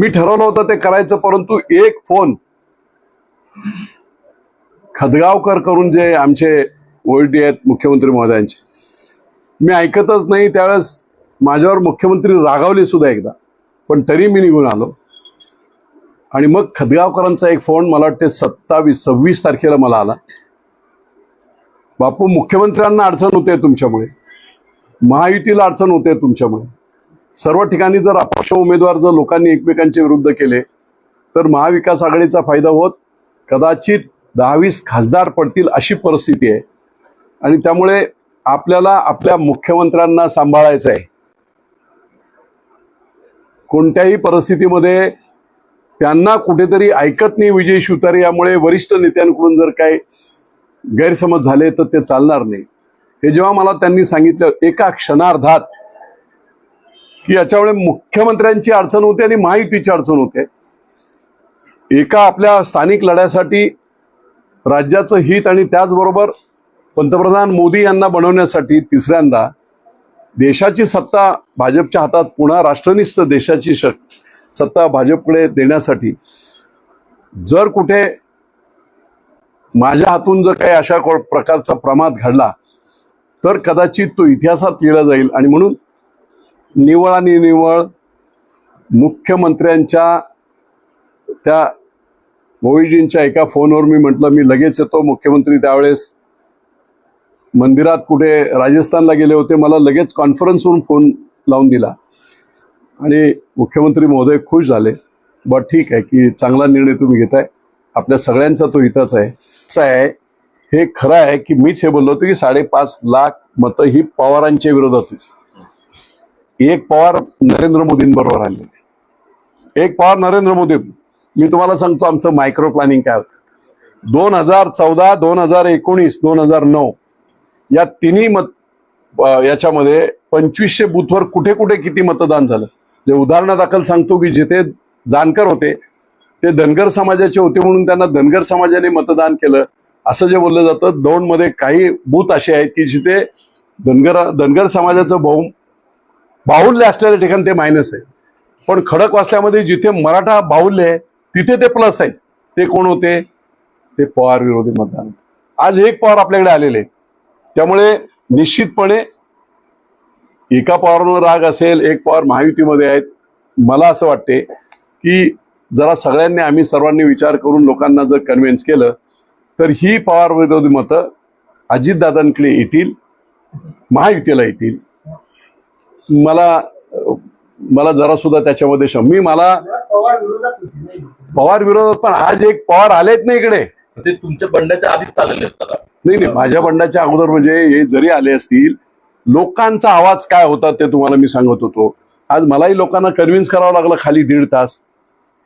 मी ठरवलं होतं ते करायचं परंतु एक फोन खदगावकर करून जे आमचे ओळटी आहेत मुख्यमंत्री महोदयांचे. मी ऐकतच नाही त्यावेळेस माझ्यावर मुख्यमंत्री रागावले सुद्धा एकदा. पण तरी मी निघून आलो. आणि मग खदगावकरांचा एक फोन मला वाटते सत्तावीस सव्वीस तारखेला मला आला. बापू मुख्यमंत्र्यांना अडचण होते तुमच्यामुळे. महायुतीला अडचण होते तुमच्यामुळे. सर्व ठिकाणी जर अपक्ष उमेदवार जर लोकांनी एकमेकांचे विरुद्ध केले तर महाविकास आघाडीचा फायदा होत कदाचित दहावीस खासदार पडतील अशी परिस्थिती आहे. आणि त्यामुळे आपल्याला आपल्या मुख्यमंत्र्यांना सांभाळायचं आहे. कोणत्याही परिस्थितीमध्ये त्यांना कुठेतरी ऐकत नाही विजय शिवतारे यामुळे वरिष्ठ नेत्यांकडून जर काही गैरसमज झाले तर ते चालणार नाही. हे जेव्हा मला त्यांनी सांगितलं एका क्षणार्धात की याच्यामुळे मुख्यमंत्र्यांची अडचण होते आणि महायुतीची अडचण होते. एका आपल्या स्थानिक लढ्यासाठी राज्याचं हित आणि त्याचबरोबर पंतप्रधान मोदी यांना बनवण्यासाठी तिसऱ्यांदा देशाची सत्ता भाजपच्या हातात पुन्हा राष्ट्रनिष्ठ देशाची श सत्ता भाजपकडे देण्यासाठी जर कुठे माझ्या हातून जर काही अशा प्रकारचा प्रमाद घडला तर कदाचित तो इतिहासात लिहिला जाईल आणि म्हणून निवळ आणि निवळ मुख्यमंत्र्यांच्या त्या मोहीजींच्या एका फोनवर मी म्हटलं मी लगेच येतो मुख्यमंत्री त्यावेळेस. मंदिरात कुठे राजस्थानला गेले होते मला लगेच कॉन्फरन्सवरून फोन लावून दिला. आणि मुख्यमंत्री महोदय खुश झाले. बट ठीक आहे की चांगला निर्णय तुम्ही घेताय. आपल्या सगळ्यांचा तो हिताच आहे. असं आहे हे खरं आहे की मीच हे बोललो होतो की साडेपाच लाख मतं ही पवारांच्या विरोधात होती. एक पवार नरेंद्र मोदींबरोबर आले. एक पवार नरेंद्र मोदी. मी तुम्हाला सांगतो आमचं मायक्रो प्लॅनिंग काय होतं. दोन हजार चौदा दोन हजार एकोणीस दोन हजार नऊ या तिन्ही मत याच्यामध्ये पंचवीसशे बूथवर कुठे कुठे किती मतदान झालं. जे उदाहरणादाखल सांगतो की जिथे जानकर होते ते धनगर समाजाचे होते म्हणून त्यांना धनगर समाजाने मतदान केलं. असं जे बोललं जातं दौंडमध्ये काही बूथ असे आहेत की जिथे धनगर धनगर समाजाचं बहु बाहुल्य असलेल्या ठिकाणी ते मायनस आहे. पण खडक वाचल्यामध्ये जिथे मराठा बाहुल्य आहे तिथे ते प्लस आहे. ते कोण होते? ते पवार विरोधी मतदान. आज एक पवार आपल्याकडे आलेले त्यामुळे निश्चितपणे एका पवारांवर राग असेल एक पवार महायुतीमध्ये आहेत. मला असं वाटते की जरा सगळ्यांनी आम्ही सर्वांनी विचार करून लोकांना जर कन्व्हिन्स केलं तर ही पवार विरोधी मतं अजितदादांकडे येतील महायुतीला येतील. मला मला जरा सुद्धा त्याच्यामध्ये मी मला पवार विरोधात पण आज एक पवार आलेत ना इकडे. ते तुमच्या बंडाच्या आधीच आता नाही नाही माझ्या बंडाच्या अगोदर म्हणजे हे जरी आले असतील लोकांचा आवाज काय होता ते तुम्हाला मी सांगत होतो. आज मलाही लोकांना कन्व्हिन्स करावं लागलं खाली दीड तास.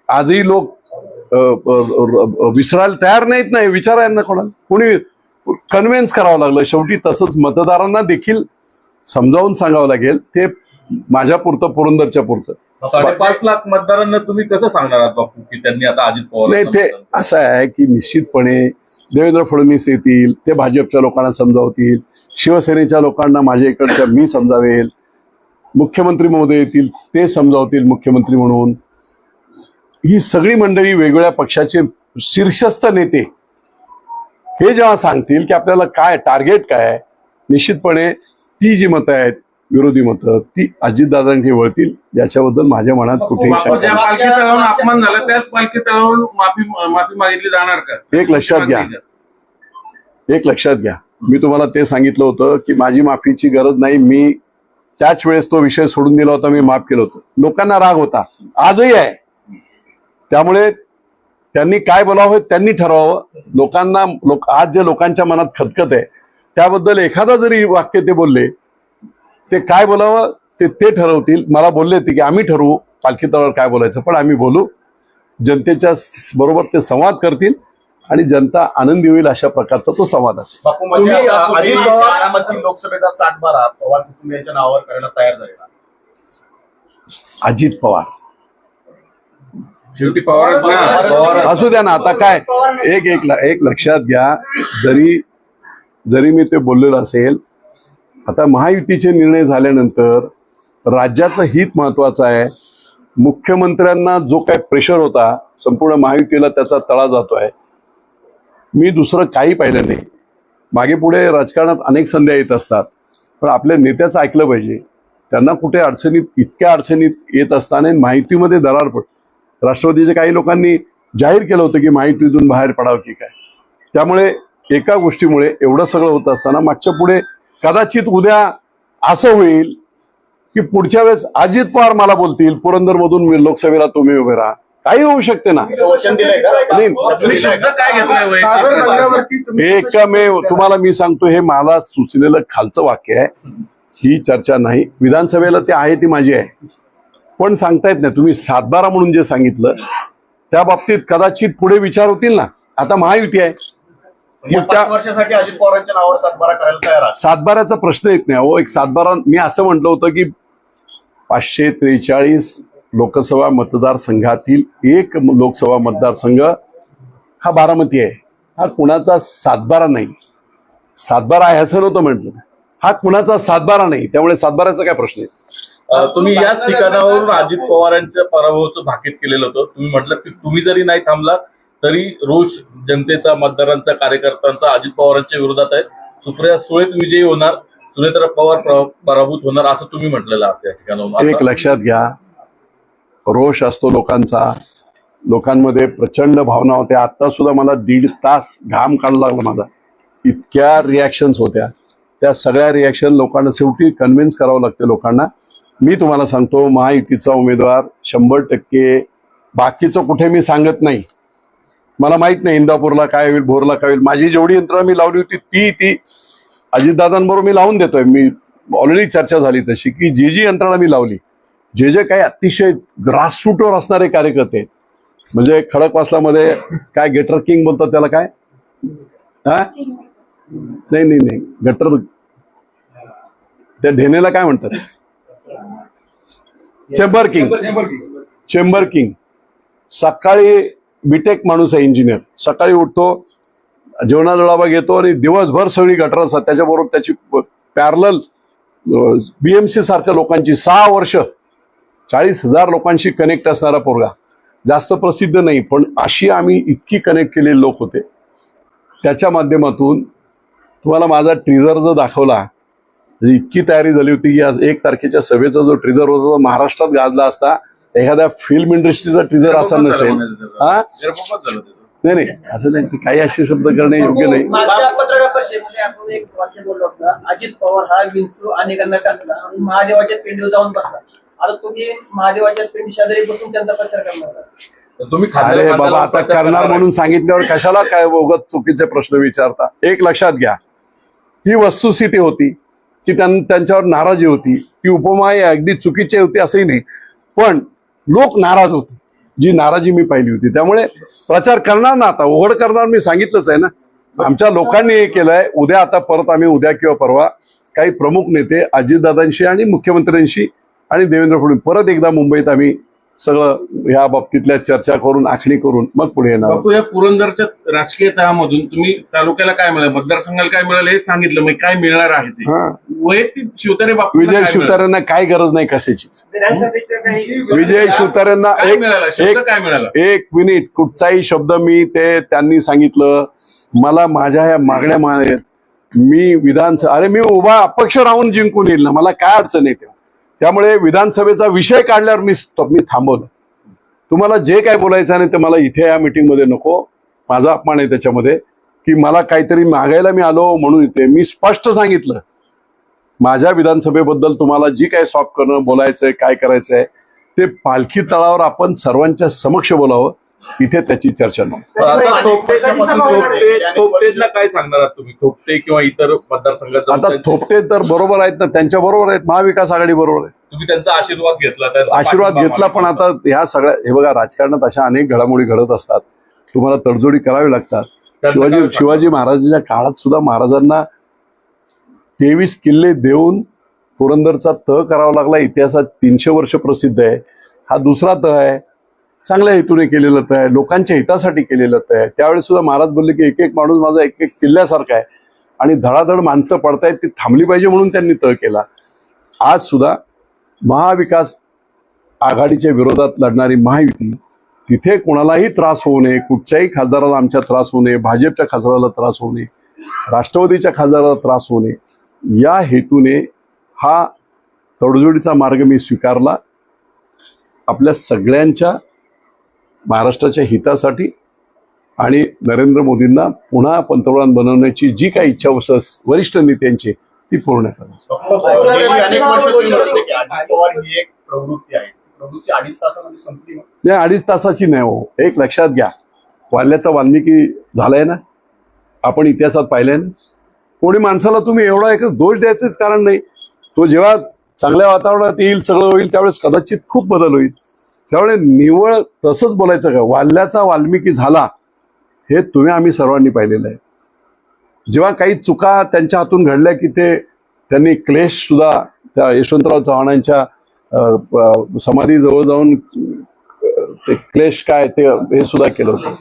आजही लोक विसरायला तयार नाहीत नाही विचारा यांना कोणाला? कोणी कन्व्हिन्स करावं लागलं? शेवटी तसंच मतदारांना देखील समजावून सांगावं लागेल ते माझ्या पुरतं पुरंदरच्या पुरतं. साडेपाच लाख मतदारांना तुम्ही कसं सांगणार आहात बापू की त्यांनी आता अजित पवार नाही ते असं आहे की निश्चितपणे देवेंद्र फडणवीस येतील ते भाजपच्या लोकांना समजावतील शिवसेनेच्या लोकांना माझ्या इकडच्या मी समजावेल मुख्यमंत्री महोदय येतील ते समजावतील मुख्यमंत्री म्हणून. ही सगळी मंडळी वेगवेगळ्या पक्षाचे शीर्षस्थ नेते हे जेव्हा सांगतील की आपल्याला काय टार्गेट काय आहे निश्चितपणे ती जी मतं आहेत विरोधी मतं ती अजितदादांकडे वळतील याच्याबद्दल माझ्या मनात कुठेही. पालखी तळावून अपमान झाला त्याच पालखी तळावून माफी माफी मागितली जाणार का? एक लक्षात घ्या. एक लक्षात घ्या. मी तुम्हाला ते सांगितलं होतं की माझी माफीची गरज नाही मी त्याच वेळेस तो विषय सोडून दिला होता मी माफ केलं होतं. लोकांना राग होता. आजही आहे. त्यामुळे त्यांनी काय बोलावं त्यांनी ठरवावं. लोकांना लोक आज जे लोकांच्या मनात खतखत आहे त्याबद्दल एखादा जरी वाक्य ते बोलले ते काय बोलावं ते ते ठरवतील. मला बोलले होते की आम्ही ठरवू पालखी तळावर काय बोलायचं पण आम्ही बोलू. जनतेच्या बरोबर ते संवाद करतील आणि जनता आनंदी होईल अशा प्रकारचा तो संवाद असेल. म्हणजे पवार- लोकसभेचा सातबारा पवार कुटुंबियांच्या नावावर करायला तयार झालेला अजित पवार. शेवटी पवार असू द्या ना आता काय? एक एक लक्षात घ्या. जरी जरी मी ते बोललेलं असेल आता महायुतीचे निर्णय झाल्यानंतर राज्याचं हित महत्वाचं आहे. मुख्यमंत्र्यांना जो काय प्रेशर होता संपूर्ण महायुतीला त्याचा तळा जातो आहे मी दुसरं काही पाहिलं नाही. मागे पुढे राजकारणात अनेक संध्या येत असतात. पण आपल्या नेत्याचं ऐकलं पाहिजे. त्यांना कुठे अडचणीत इतक्या अडचणीत येत असताना माहितीमध्ये दरार पड राष्ट्रवादीच्या काही लोकांनी जाहीर केलं होतं की माहितीतून बाहेर पडावं की काय. त्यामुळे एका गोष्टीमुळे एवढं सगळं होत असताना मागच्या पुढे कदाचित उद्या असं होईल की पुढच्या वेळेस अजित पवार मला बोलतील पुरंदरमधून मी लोकसभेला तुम्ही उभे राहा. काही होऊ शकते ना. एकमेव तुम्हाला मी सांगतो हे मला सुचलेलं खालचं वाक्य आहे. ही चर्चा नाही. विधानसभेला ते आहे ती माझी आहे. पण सांगता येत नाही. तुम्ही सातबारा म्हणून जे सांगितलं त्या बाबतीत कदाचित पुढे विचार होतील ना. आता महायुती आहे. वर्षासाठी अजित पवारांच्या नावावर सातबारा करायला तयार सातबाराचा प्रश्न येत नाही हो एक सातबारा मी असं म्हटलं होतं की पाचशे त्रेचाळीस लोकसभा मतदारसंघातील एक लोकसभा मतदारसंघ हा बारामती आहे. हा कुणाचा सातबारा नाही. सातबारा आहे असं नव्हतं म्हटलं. हा कुणाचा सातबारा नाही. त्यामुळे सातबाराचा काय प्रश्न आहे? तुम्ही याच ठिकाणावरून अजित पवारांच्या पराभवाचं भाकीत केलेलं होतं. तुम्ही म्हटलं की तुम्ही जरी नाही थांबला तरी रोष जनतेचा मतदारांचा कार्यकर्त्यांचा अजित पवारांच्या विरोधात आहे. सुप्रिया सुळेत विजयी होणार सुनेत्रा पवार प्र- पराभूत होणार असं तुम्ही म्हटलेलं आहात त्या एक लक्षात घ्या रोष असतो लोकांचा. लोकांमध्ये प्रचंड भावना होत्या. आता सुद्धा मला दीड तास घाम काढला लागला माझा. इतक्या रिॲक्शन्स होत्या. त्या सगळ्या रिॲक्शन लोकांना शेवटी कन्व्हिन्स करावं लागते लोकांना. मी तुम्हाला सांगतो महायुतीचा उमेदवार शंभर टक्के बाकीचं कुठे मी सांगत नाही. मला माहीत नाही इंदापूरला काय होईल भोरला काय होईल. माझी जेवढी यंत्रणा मी लावली होती ती ती अजितदादांबरोबर मी लावून देतोय. मी ऑलरेडी चर्चा झाली तशी की जी जी यंत्रणा मी लावली जे जे काही अतिशय ग्रासरूटवर असणारे कार्यकर्ते म्हणजे खडकवासलामध्ये काय गेटर किंग बोलतात त्याला काय? हा? नाही नाही नाही. गटर त्या ढेनेला काय म्हणतात? चेंबर किंग चेंबर किंग सकाळी बीटेक माणूस आहे इंजिनियर सकाळी उठतो जेवणाजवळाबा घेतो आणि दिवसभर सगळी गटर असतात. त्याच्याबरोबर त्याची पॅरल बीएमसी सारख्या लोकांची सहा वर्ष चाळीस हजार लोकांशी कनेक्ट असणारा पोरगा. जास्त प्रसिद्ध नाही पण अशी आम्ही इतकी कनेक्ट केलेले लोक होते. त्याच्या माध्यमातून तुम्हाला माझा ट्रिझर जो दाखवला इतकी तयारी झाली होती की आज एक तारखेच्या सभेचा जो ट्रिझर होता तो महाराष्ट्रात गाजला असता. एखाद्या फिल्म इंडस्ट्रीचा ट्रिझर असा नसेल. हा. नाही नाही. असं नाही की काही असे शब्द करणे योग्य नाही. मागच्या पत्रकार परिषदेमध्ये आपण एक वाक्य बोललो होता अजित पवार हा विंचू अनेकांना टाकला आणि महादेवाच्या पिंडीवर जाऊन बसला. आता तुम्ही महादेवाच्या पिंडी शेजारी बसून त्यांचा प्रचार करणार तुम्ही अरे बाबा आता करणार म्हणून सांगितल्यावर कशाला काय उगत चुकीचे प्रश्न विचारता? एक लक्षात घ्या. ही वस्तुस्थिती होती की त्यां- त्यांच्यावर नाराजी होती. ती उपमा ही अगदी चुकीची होती असंही नाही. पण लोक नाराज होते. जी नाराजी मी पाहिली होती. त्यामुळे प्रचार करणार ना आता उघड करणार मी सांगितलंच आहे ना. आमच्या लोकांनी हे केलंय. उद्या आता परत आम्ही उद्या किंवा परवा काही प्रमुख नेते अजितदादांशी आणि मुख्यमंत्र्यांशी आणि देवेंद्र फडणवीस परत एकदा मुंबईत आम्ही सगळं या बाबतीतल्या चर्चा करून आखणी करून मग पुढे येणार या पुरंदरच्या राजकीय तहामधून तुम्ही तालुक्याला काय मिळालं? मतदारसंघाला काय मिळालं हे सांगितलं. म्हणजे काय मिळणार आहे हा. वैयक्तिक शिवतारे बापू विजय शिवतारेंना काय गरज नाही कशाचीच. विजय शिवतारेंना एक शब्द काय मिळाला? एक मिनिट कुठचाही शब्द मी ते त्यांनी सांगितलं. मला माझ्या ह्या मागण्या मा आहेत मी विधानसभा अरे मी उभा अपक्ष राहून जिंकून येईल ना मला काय अडचण येते त्यामुळे विधानसभेचा विषय काढल्यावर मी मी थांबवलं. तुम्हाला जे काय बोलायचं आहे ना ते मला इथे या मीटिंगमध्ये नको. माझा अपमान आहे त्याच्यामध्ये. की मला काहीतरी मागायला मी आलो म्हणून इथे मी स्पष्ट सांगितलं. माझ्या विधानसभेबद्दल तुम्हाला जी काय सॉफ्ट करणं बोलायचंय काय करायचंय ते पालखी तळावर आपण सर्वांच्या समक्ष बोलावं इथे त्याची चर्चा काय सांगणार आहात तुम्ही? थोपटे किंवा इतर मतदारसंघात जाऊन आता थोपटे तर बरोबर आहेत ना त्यांच्या बरोबर आहेत महाविकास आघाडी बरोबर आहे. तुम्ही त्यांचा आशीर्वाद घेतला त्यांचा आशीर्वाद घेतला पण. आता ह्या सगळ्या हे बघा राजकारणात अशा अनेक घडामोडी घडत असतात. तुम्हाला तडजोडी करावी लागतात. शिवाजी शिवाजी महाराजांच्या काळात सुद्धा महाराजांना तेवीस किल्ले देऊन पुरंदरचा तह करावा लागला. इतिहासात तीनशे वर्ष प्रसिद्ध आहे. हा दुसरा तह आहे. चांगल्या हेतूने केलेलं तह आहे. लोकांच्या हितासाठी केलेलं तह आहे. त्यावेळेस सुद्धा महाराज बोलले की एक एक माणूस माझा एक एक किल्ल्यासारखा आहे. आणि धडाधड माणसं पडतायत ती थांबली पाहिजे म्हणून त्यांनी तह केला. आज सुद्धा महाविकास आघाडीच्या विरोधात लढणारी महायुती तिथे कोणालाही त्रास होऊ नये. कुठच्याही खासदाराला आमच्या त्रास होऊ नये. भाजपच्या खासदाराला त्रास होऊ नये. राष्ट्रवादीच्या खासदाराला त्रास होऊ नये. या हेतूने हा तडजोडीचा मार्ग मी स्वीकारला. आपल्या सगळ्यांच्या महाराष्ट्राच्या हितासाठी आणि नरेंद्र मोदींना पुन्हा पंतप्रधान बनवण्याची जी काही इच्छा वरिष्ठ नेत्यांची ती पूर्ण करण्याची अडीच नाही अडीच तासाची नाही हो. एक लक्षात घ्या. वाल्याचा वाल्मिकी झालाय ना? आपण इतिहासात पाहिलंय ना? कोणी माणसाला तुम्ही एवढा एक दोष द्यायचंच कारण नाही. तो जेव्हा चांगल्या वातावरणात येईल सगळं होईल त्यावेळेस कदाचित खूप बदल होईल. त्यामुळे निवळ तसंच बोलायचं का? वाल्याचा वाल्मिकी झाला हे तुम्ही आम्ही सर्वांनी पाहिलेलं आहे. जेव्हा काही चुका त्यांच्या हातून घडल्या की ते त्यांनी क्लेश सुद्धा त्या यशवंतराव चव्हाणांच्या समाधीजवळ जाऊन ते क्लेश काय ते हे सुद्धा केलं होतं.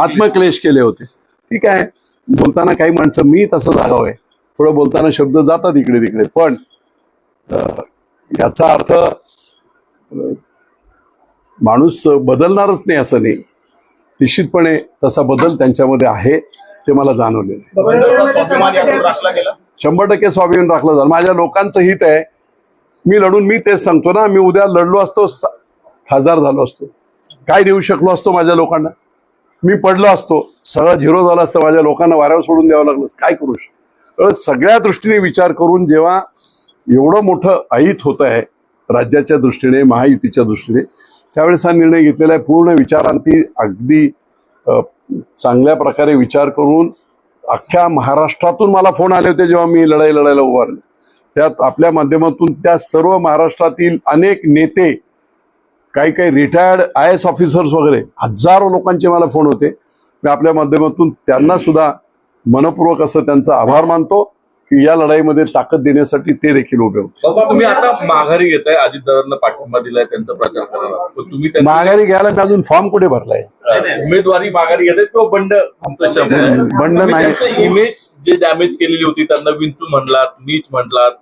आत्मक्लेश केले होते. ठीक आहे. बोलताना काही माणसं मी तसं जागाव आहे थोडं बोलताना शब्द जातात इकडे तिकडे. पण याचा अर्थ माणूस बदलणारच नाही असं नाही. निश्चितपणे तसा बदल त्यांच्यामध्ये आहे ते मला गेला? शंभर टक्के स्वाभिमान राखलं जाईल माझ्या लोकांचं हित आहे. मी लढून मी तेच सांगतो ना मी उद्या लढलो असतो खासदार झालो असतो. काय देऊ शकलो असतो माझ्या लोकांना? मी पडलो असतो. सगळं झिरो झालं असतं. माझ्या लोकांना वाऱ्यावर सोडून द्यावं लागलं काय करू शकतो? सगळ्या दृष्टीने विचार करून जेव्हा एवढं मोठं अहित होत आहे राज्याच्या दृष्टीने महायुतीच्या दृष्टीने त्यावेळेस हा निर्णय घेतलेला आहे. पूर्ण विचारांती अगदी चांगल्या प्रकारे विचार करून अख्ख्या महाराष्ट्रातून मला फोन आले होते जेव्हा मी लढाई लढायला उभारले. त्यात आपल्या माध्यमातून त्या सर्व महाराष्ट्रातील अनेक नेते काही काही रिटायर्ड आय एस ऑफिसर्स वगैरे हजारो लोकांचे मला फोन होते. मी आपल्या माध्यमातून त्यांना सुद्धा मनपूर्वक असं त्यांचा आभार मानतो की या लढाईमध्ये ताकद देण्यासाठी ते देखील उभे होते. तुम्ही आता माघारी घेताय अजितदादांना पाठिंबा दिलाय त्यांचा प्रचार करायला. तुम्ही माघारी घ्यायला मी अजून फॉर्म कुठे भरलाय? उमेदवारी माघारी बंड शब्द आहे. बंड तुम्ही नाही. इमेज जे डॅमेज केलेली होती त्यांना विंचू म्हणलात नीच म्हटलात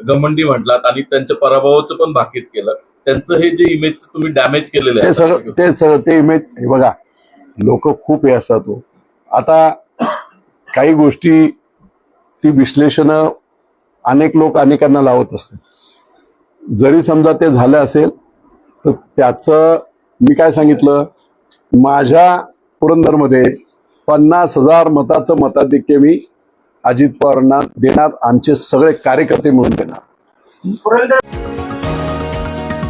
घमंडी म्हटलात आणि त्यांच्या पराभवाचं पण भाकीत केलं. त्यांचं हे जे इमेज तुम्ही डॅमेज केलेलं ते आहे सगळं ते सगळं ते इमेज हे बघा लोक खूप हे असतात हो. आता काही गोष्टी ती विश्लेषण अनेक लोक अनेकांना लावत असतात. जरी समजा ते झालं असेल तर त्याचं मी काय सांगितलं? माझ्या पुरंदरमध्ये पन्नास हजार मताचं मताधिक्य मी अजित पवारांना देणार आमचे सगळे कार्यकर्ते मिळून देणार.